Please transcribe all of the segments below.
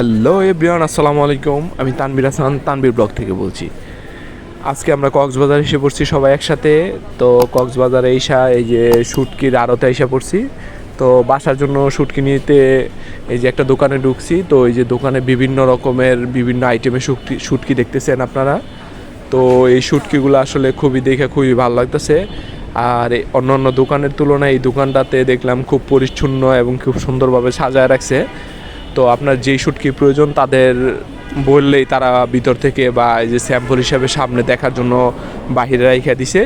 Hello everyone, আসসালামু আলাইকুম। আমি তানবির হাসান তানবির ব্লগ থেকে বলছি। আজকে আমরা কক্সবাজার এসে পড়ছি সবাই একসাথে। তো কক্সবাজারে এসা এই যে শুটকির আড়তে এসে পড়ছি। তো বাসার জন্য শুটকি নিতে এই যে একটা দোকানে ঢুকছি। তো এই যে দোকানে বিভিন্ন রকমের বিভিন্ন আইটেমের শুটকি শুটকি দেখতেছেন আপনারা। তো এই শুটকিগুলো আসলে খুবই দেখে খুবই ভালো লাগতেছে। আর এই অন্য দোকানের তুলনায় এই দোকানটাতে দেখলাম খুব পরিচ্ছন্ন এবং খুব সুন্দরভাবে সাজায় রাখছে। তো আপনার যেই শুটকি প্রয়োজন, তাদের বললেই তারা ভিতর থেকে বা এই যে স্যাম্পল হিসাবে সামনে দেখার জন্য বাহিরে রাইখা দিছে।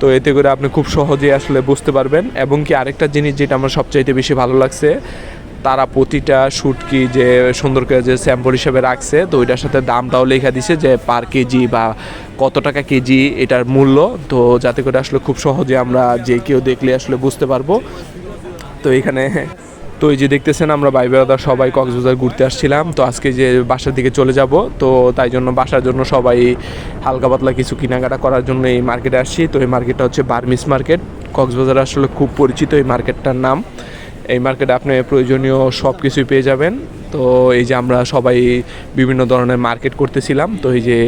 তো এতে করে আপনি খুব সহজেই আসলে বুঝতে পারবেন। এবং কি আরেকটা জিনিস যেটা আমার সবচাইতে বেশি ভালো লাগছে, তারা প্রতিটা শুটকি যে সুন্দর করে যে স্যাম্পল হিসাবে রাখছে, তো ওইটার সাথে দামটাও লেখা দিছে যে পার কেজি বা কত টাকা কেজি এটার মূল্য। তো যাতে করে আসলে খুব সহজে আমরা যে কেউ দেখলে আসলে বুঝতে পারব। তো এখানে তো এই যে দেখতেছেন, আমরা ভাই বেড়াদার সবাই কক্সবাজার ঘুরতে আসছিলাম। তো আজকে যে বাসার দিকে চলে যাব, তো তাই জন্য বাসার জন্য সবাই হালকা পাতলা কিছু কেনাকাটা করার জন্য এই মার্কেটে আসছি। তো এই মার্কেটটা হচ্ছে বার্মিস মার্কেট। কক্সবাজার আসলে খুব পরিচিত এই মার্কেটটার নাম। এই মার্কেটে আপনি প্রয়োজনীয় সব কিছুই পেয়ে যাবেন। তো এই যে আমরা সবাই বিভিন্ন ধরনের মার্কেট করতেছিলাম। তো এই যে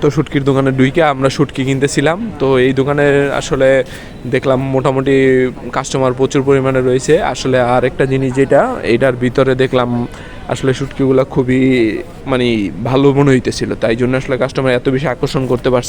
তো শুটকির দোকানে ডুইকে আমরা শুটকি কিনতেছিলাম। তো এই দোকানে আসলে দেখলাম মোটামুটি কাস্টমার প্রচুর পরিমাণে রয়েছে। আসলে আর একটা জিনিস যেটা, এটার ভিতরে দেখলাম আসলে শুটকিগুলো খুবই মানে ভালো মনে হইতেছিল। তাই জন্য আসলে কাস্টমার এত বেশি আকর্ষণ করতে পারছে